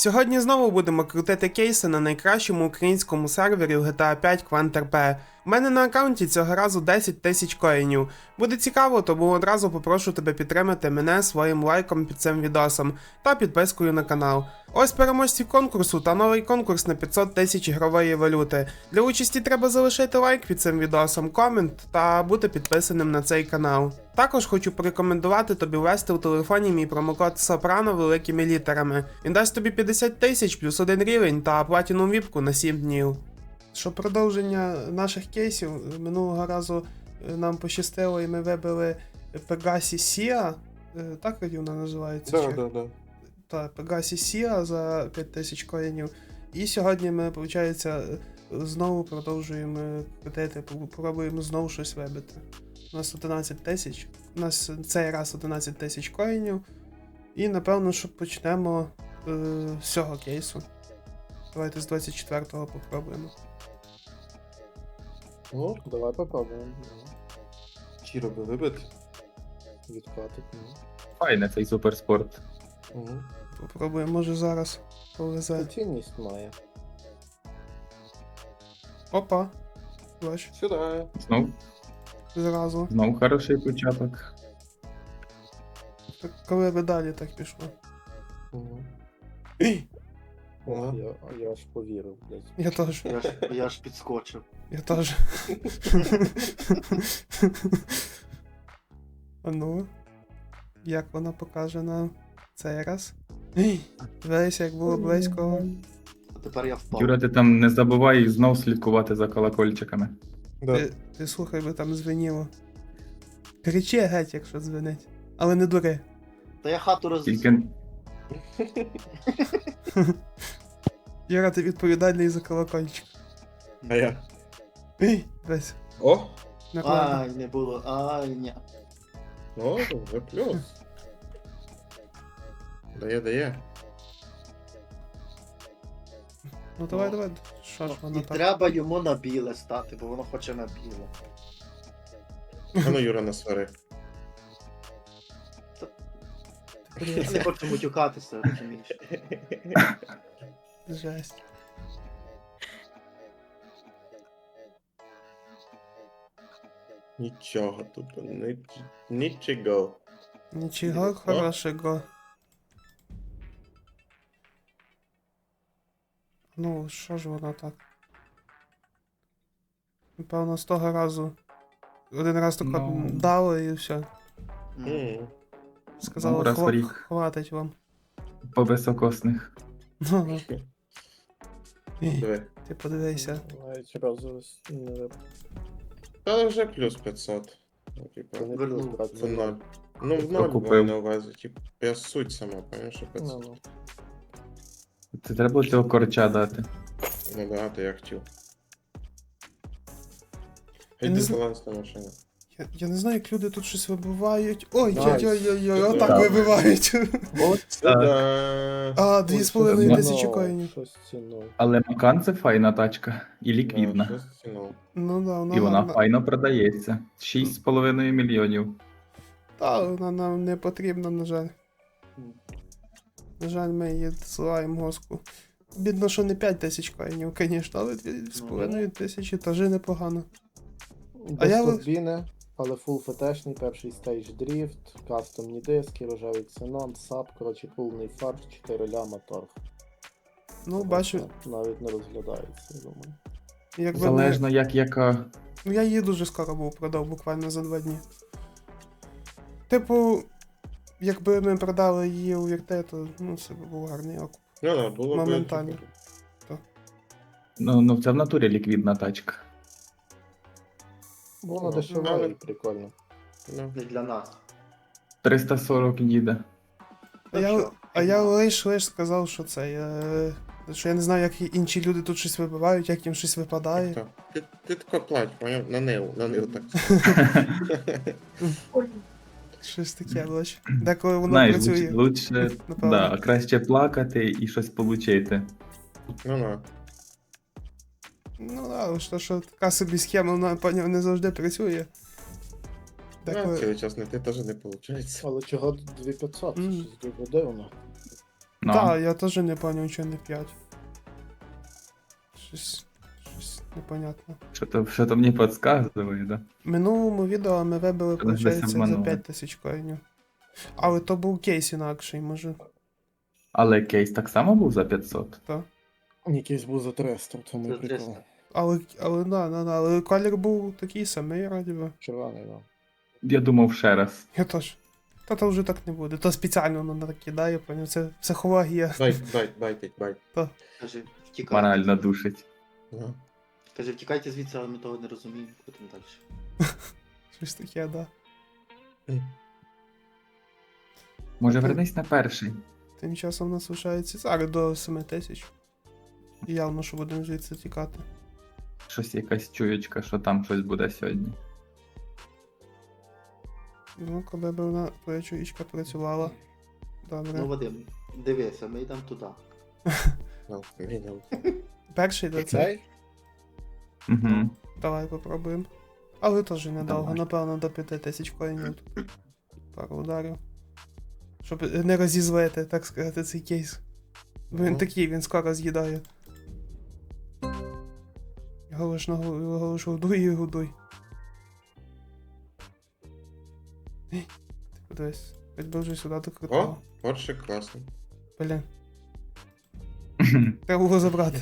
Сьогодні знову будемо крутити кейси на найкращому українському сервері в GTA 5 QuantRP. У мене на аккаунті цього разу 10 тисяч коїнів. Буде цікаво, тому одразу попрошу тебе підтримати мене своїм лайком під цим відосом та підпискою на канал. Ось переможці конкурсу та новий конкурс на 500 тисяч ігрової валюти. Для участі треба залишити лайк під цим відосом, комент та бути підписаним на цей канал. Також хочу порекомендувати тобі ввести у телефоні мій промокод Сопрано великими літерами. Він дасть тобі 50 тисяч плюс один рівень та платіну віпку на 7 днів. Що продовження наших кейсів минулого разу е, нам пощастило і ми вибили Пегасі Сіа. Е, Так вона називається? Да, чи? да, да. та Пегасі Сіа за 5000 коїнів. І сьогодні ми, виходить, знову продовжуємо крутити, пробуємо знову щось вибити. У нас 11 тисяч. У нас цей раз 11 тисяч коїнів. І напевно, що почнемо е, з цього кейсу. Давайте з 24-го попробуємо. Ну, давай попробуємо. Чіро би вибити. Відкатить. Ну. Файне цей суперспорт. Угу. Попробуємо, може зараз повезе. Цінність має. Опа. Бач, Сюди. Знов, зразу. знов хороший початок. Так коли би далі так пішло. Угу. Ага. Я, я аж повірив, блядь. Я теж. Я ж, я ж підскочив. Я теж. А ну. Як вона покаже нам цей раз? Ей, Дивись, як було близько. А тепер я впав. Юра, ти там не забувай знов слідкувати за колокольчиками. Да. Ти, ти слухай, би там дзвеніло. Кричи геть, якщо дзвенить. Але не дури. Та я хату роз... Тільки Юра, ти відповідальний за колокольчик. А я. Ей, дивись, О! накладно. Ай, не було. Ай, ні. Ну, вже плюс. Дає, дає. Ну давай, Ну, давай. Що ж І воно так? треба йому на біле стати, бо воно хоче на біле. А ну, Юра, не свари. Я не хочу матюкатися, розумієш. Жесть. Нічого тут. Ніч... Нічого. Нічого О. хорошого. Ну, що ж воно так? Напевно, з того разу. Один раз тако Ну. дало і все. М. Сказали, Ну, раз в хва- рік. хватить вам. по високосних. Ну, ну. Ей, Диви. Ти подивися. Навіть разу не Та вже плюс 500. Ну, типу, це не плюс, брат, це це ноль. Ну, в ноль купив? маю на увазі. Типу, я суть сама, пам'ятаєш, що 500. Ну, ну. Це треба було цього корча дати. Ну да, то я хотів. Я не зна- балансна машина. Я, я не знаю, як люди тут щось вибивають. Ой-ой-ой, Так. отак вибивають. А, дві з половиною тисячі коїнів. Але Макан це файна тачка і ліквідна. Ну да, вона, І вона файно продається. 6,5 мільйонів. Та, вона нам не потрібна, на жаль. На жаль, ми її зсилаємо госку. Бідно, що не 5 тисяч коїнів, звісно, але 2,5 тисячі теж непогано. А Без я турбіни, але фул фетешний, перший стейдж дріфт, кастомні диски, рожевий ксенон, сап, коротше, повний фарш, 4 ляма торг. Ну, бачу, Навіть не розглядається, я думаю. якби Залежно як яка. Ну, я її дуже скоро був продав, буквально за два дні. Типу, якби ми продали її у Вірте, то ну, це б був гарний окуп. Ну, да, було б... Моментально. Ну, ну це в натурі ліквідна тачка. Вона Ну, дешева і прикольно. Ну, Не для нас. 340 їде. А я, а я лиш лиш сказав, що це. Я, що я не знаю, як інші люди тут щось вибивають, як їм щось випадає. так, Ти, ти тако плать, поняв? На ниву, на ниву так. Щось таке, бач. Деколи воно Знаєш, працює. лучше, напевно. да, краще плакати і щось получити. Ну, ну. Да, але ж що така собі схема, вона поняв, не завжди працює. Ну, Деколи... цілий час не ти теж не виходить. Але чого 2500? Це Мгм. щось дуже дивно. Ну, Так, я теж не поняв, чого не 5. Щось. Щось непонятно. що то, що то мені підказує, да? В минулому відео ми вибили, десь виходить, за обманули. 5 тисяч коїнів. Але то був кейс інакший, може. Але кейс так само був за 500. Так. Якийсь був за 300, в тому і прикол. 300. Але, але, да, да, да, але колір був такий самий, раді би. Червоний, да. Я думав ще раз. Я теж. Та то вже так не буде. То спеціально воно так кидає, поняв. Це психологія. Байт, байт, байтить, байт. Каже, втікайте. Морально душить. Ага. Каже, втікайте звідси, але ми того не розуміємо, потім далі. Щось таке, да. Може, Окей. вернись на перший. Тим часом у нас лишається зараз до 7 тисяч. І явно, що будемо звідси тікати. Щось якась чуєчка, що там щось буде сьогодні. Ну, коли б вона твоя чуїчка працювала. Добре. Ну, Вадим, дивися, ми йдемо туди. Ну. Перший до це. Цей? Угу. Давай попробуємо. Але теж недовго, напевно, до 5 тисяч коїнів. Пару ударів. Щоб не розізлити, так сказати, цей кейс. Він Ну. такий, він скоро з'їдає. Його лиш на його лиш годуй і годуй. Ти подивись, вже сюди О, докрутив. Поршик класний. Блін, треба було забрати.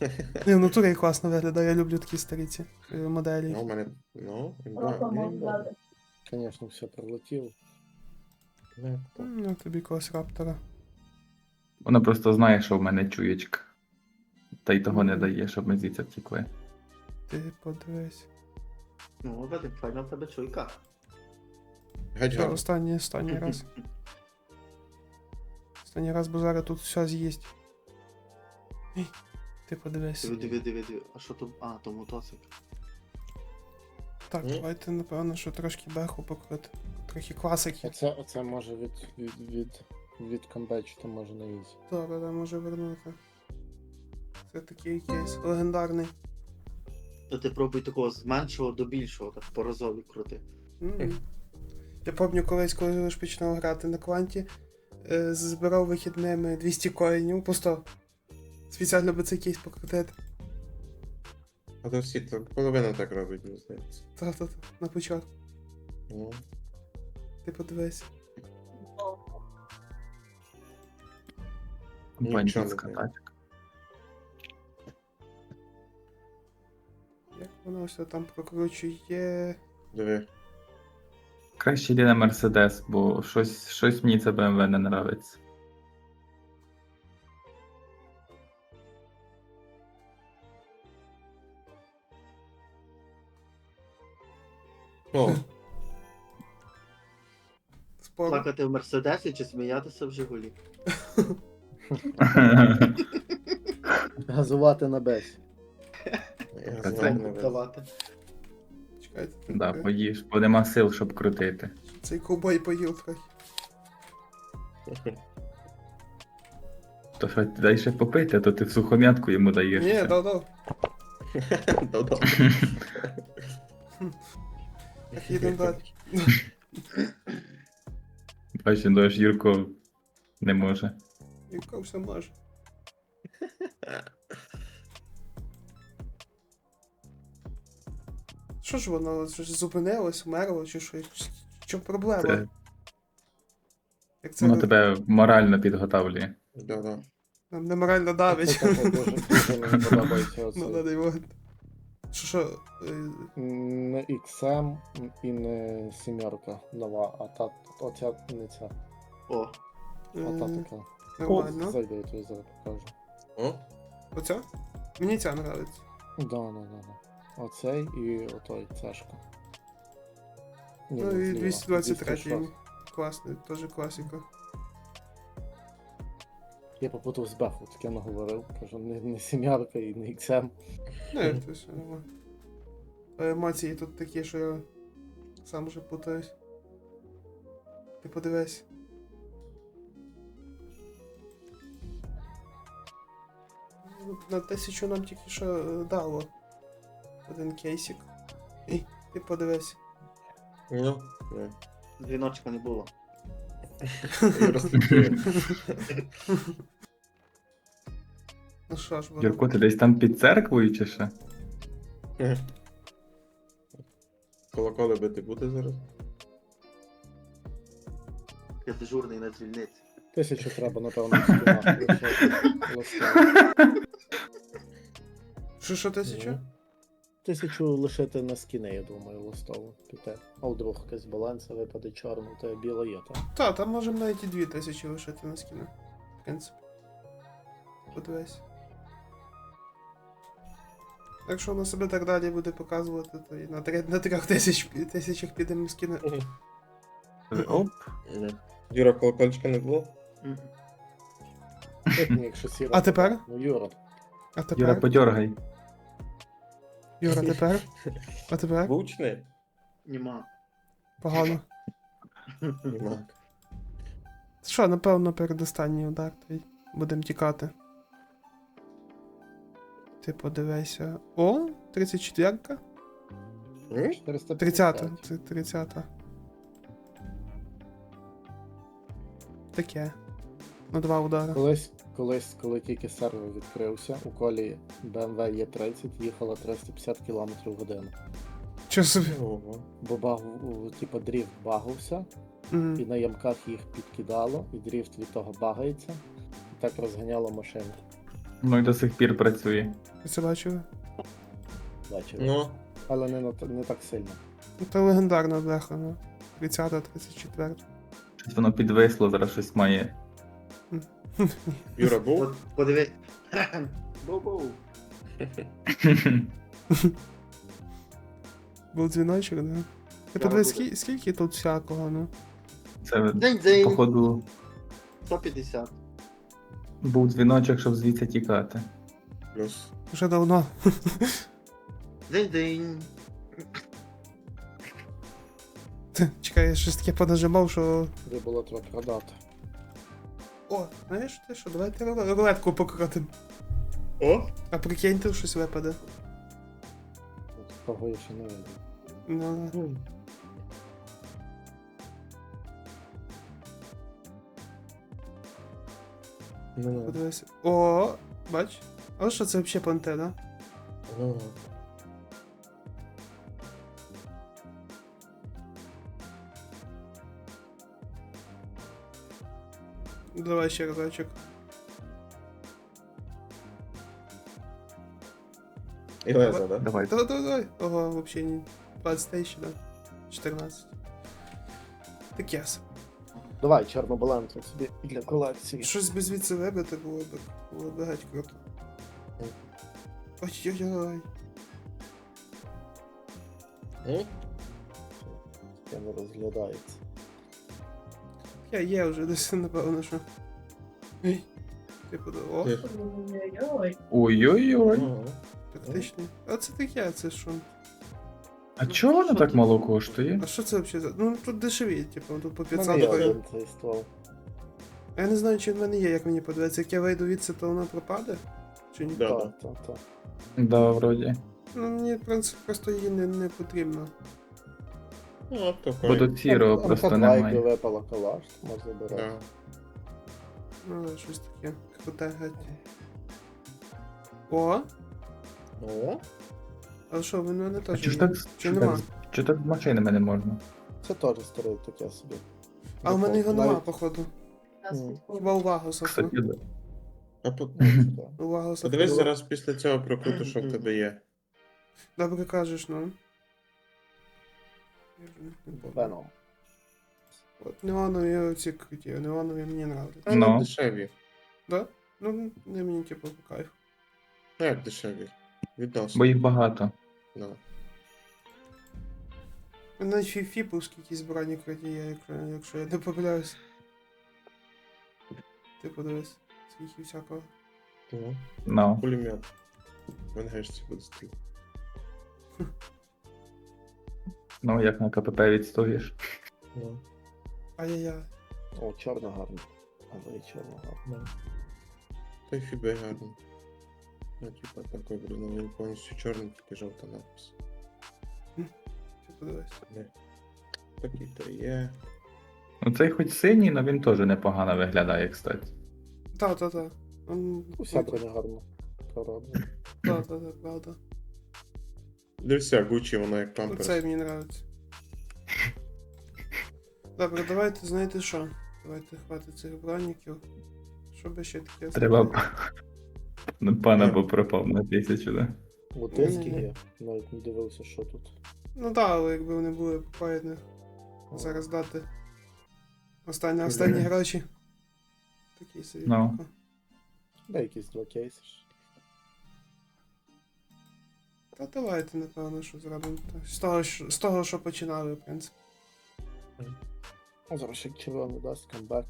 Не, в натурі класно виглядає, я люблю такі старі ці е, моделі. Ну, у мене. Ну. Звісно, все прилетіло. Ну, тобі когось раптора. Вона просто знає, що в мене чуєчка. Та й того не дає, щоб ми звідси втікли. Ти подивись. Ну, Вадим, файна в тебе чуйка. Геть гарно. останній, останній раз. Останній раз, бо зараз тут все з'їсть. Ей, Ти подивись. Диви, диви, диви, диви. А що тут? А, то мотоцикл. Так, Ні. давайте, напевно, що трошки беху покрити. Трохи класики. Оце, оце може від, від, від, від комбечити, може на ізі. Добре, да, може вернути. Це такий кейс легендарний. То ти пробуй такого з меншого до більшого, так по разові крути. М. Я пам'ятаю колись, коли я лише починав грати на кванті, е, збирав вихідними 200 коїнів по 100. Спеціально би цей кейс покрутити. А то всі то половина так робить, мені здається. Та-та-та, на початку. Ну, Ти подивись. Бандитська не воно все там прокручує. диви. Краще йди на Мерседес, бо щось, щось мені це BMW не нравиться. О, Спор. Плакати в Мерседесі чи сміятися в Жигулі? Газувати на бесі. Знаю. Давати. Чекайте. Да, так, поїж, бо нема сил, щоб крутити. Цей ковбой поїв трохи. То що ти дай ще попити, а то ти в сухомятку йому даєш. Ні, да-да. Да-да. Так їдемо далі. Бачиш, ну аж Юрко не може. Яка все може. Що ж воно зупинилось, вмерло, чи що? Що проблема? Це, Як це воно тебе морально підготавлює. Да-да. нам не морально давить. Дуже, мені подобається Ну, оце. надо його. Що що? е, Не XM і не сімерка нова, а та оця не ця. О, А та е, така. Нормально. Зайде, я тобі зараз покажу. О, Оця? Мені ця нравиться. Да, да, да, да. Оцей і отой цешка. Ні, Ну і зліва, 223 класний, теж класика. Я попутав з Беху, таке наговорив. Кажу, не, не сім'ярка і не XM. Ну, це все нормально. А Емоції тут такі, що я сам вже путаюсь. Ти подивись. Ну, На тисячу нам тільки що е, дало. Один кейсик. Ей, ти подивись. ну, не. дзвіночка не було. Ну що ж, воно. Юрко, ти десь там під церквою чи що? Колоколи бити буде зараз? Я дежурний на дзвільниці. Тисячу треба, напевно, листами. Що, що тисячу? Тисячу лишити на скіни, я думаю, листову піти. А вдруг якась баланса випаде чорну, то біла є, так? Та, там можемо навіть і дві тисячі лишити на скіну. В принципі. Подивись. Якщо воно себе так далі буде показувати, то і на, три, на трьох тисяч, тисячах підемо скіни. Оп. Юра, колокольчика не було? Мгм. Ні, Якщо сіра. А тепер? Ну, Юра. А тепер? Юра, тепер? Юра, тепер? А тепер? Був чи не? Нема. Погано. Нема. Що, напевно, передостанній удар, то будемо тікати. Ти подивися. О, 34-ка? 30-та. 30-та. Таке. На два удари. Колись, колись, коли тільки сервер відкрився, у колі BMW E30 їхала 350 км в годину. Що собі? Бо баг, типу, дріфт багався, Мгм. і на ямках їх підкидало, і дріфт від того багається, і так розганяло машину. Ну і до сих пір працює. Ви це бачили? Бачили. Ну, Але не, не так сильно. Ну, Це легендарна бляха, ну. 30-та, 34 Щось воно підвисло, зараз щось має. Юра був? От подивись. Бу-бу. Був дзвіночок, да? Ти Да, подивись, скільки, скільки тут всякого, ну. Це, Дзень-дзень. походу, 150. був дзвіночок, щоб звідси тікати. Плюс. Вже давно. Дзень-дзень. Чекай, я щось таке понажимав, що. Де було треба продати. О, знаєш ти що, давайте руле- рулетку покрутимо. О! А прикинь, тут щось випаде. От я ще не видів. Ну, Ну. О, бач? А що це взагалі понте, да? ну. Давай ще разочок. І да? Давай. Давай, давай, давай. Ого, вообще не 20 тисяч, да? 14. Таке. с- Давай, чорнобаланку собі для колекції. Щось би звідси вибити було б, було б геть круто. Ой-ой-ой. Я не розглядається. Я є вже десь, напевно, що. Ей. Типу, о, Ти- Ой-ой-ой. Ой-ой-ой. Ага. А це таке, це що? А чого воно так мало коштує? А що це взагалі за. Ну тут дешеві, типу, тут по У 500 мене є гривень. один цей ствол. Я не знаю, чи в мене є, як мені подивитися. Як я вийду від це, то воно пропаде? Чи ні? Да, да. Так, так, так. Да, вроді. Ну мені, в принципі, просто її не, не потрібно. Ну, то Бо хай. тут сірого просто немає. випала калаш, можна брати. Да. Ну, щось таке. Круте геть. О! О, А що, в мене А теж. чи ж так, Чи нема? так, чи так з машинами не можна? Це теж старий таке собі. А в мене його нема, Навіть- походу. Ну. Хіба увагу сохну. Кстати, да. а по... Увагу сохну. подивись зараз після цього прокруту, що в тебе є. Добре кажеш, ну. Я вже не помню. Веном. От неонові оці круті, неонові мені нравляться. А, Ну. ну. дешеві. Да? Ну, не мені типу по кайфу. Ну, як дешеві? Відносно. Бо їх багато. Ну. У мене навіть фі- фіповські якісь броні круті якщо, якщо я не помиляюсь. Ти подивись, скільки всякого. Ну. Ну. Пулемет. В НГшці буде стріляти. Ну, як на КПП відстоїш. Ну. Ай-яй-яй. О, чорно гарно. Але і чорно гарно. Та й фібе гарно. Ну, типа такой, блин, ну він повністю чорний, тільки жовта надпис. Ти подивись. Такий то є. Ну цей хоч синій, але він теж непогано виглядає, кстати. Так, так, так. Уся броня гарно пророблена. Так, так, так, правда. Дивися, Гучі, воно як памперс. Оце мені нравиться. Добре, давайте, знаєте що? Давайте хватить цих броніків. Що би ще таке Треба. зробити? Ну, пана бо пропав на тисячу, да? Диски є. Навіть не дивився, що тут. Ну так, але якби вони були попередні. Зараз дати. Останні, останні гроші. Такий собі. Ну. поки. Якісь два кейси. ж. Та давайте, напевно, що зробимо. З того, що, з того, що починали, в принципі. А зараз як червоний дасть камбек.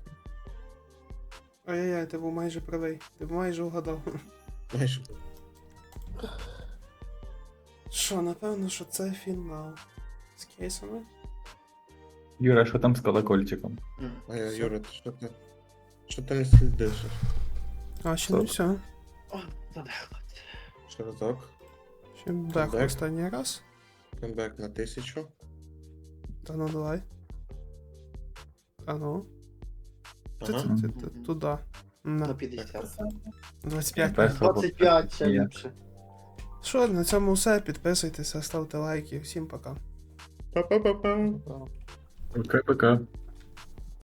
Ай-яй-яй, ти був майже правий. Ти майже вгадав. Знаєш, Що, напевно, що це фінал. З кейсами? Юра, що там з колокольчиком? А я, Юра, ти що ти? Що ти не слідиш? А, ще не Стоп. все. Ще разок. Дехо Так. останній раз. Камбек на тисячу. Та ну давай. А ну. Ти, Ага. ти, ти, ти, Мгм. туди. На На 50. 25. Першого 25 ще ліпше. Що, на цьому все. Підписуйтеся, ставте лайки. Всім пока. Па-па-па-па. Пока-пока.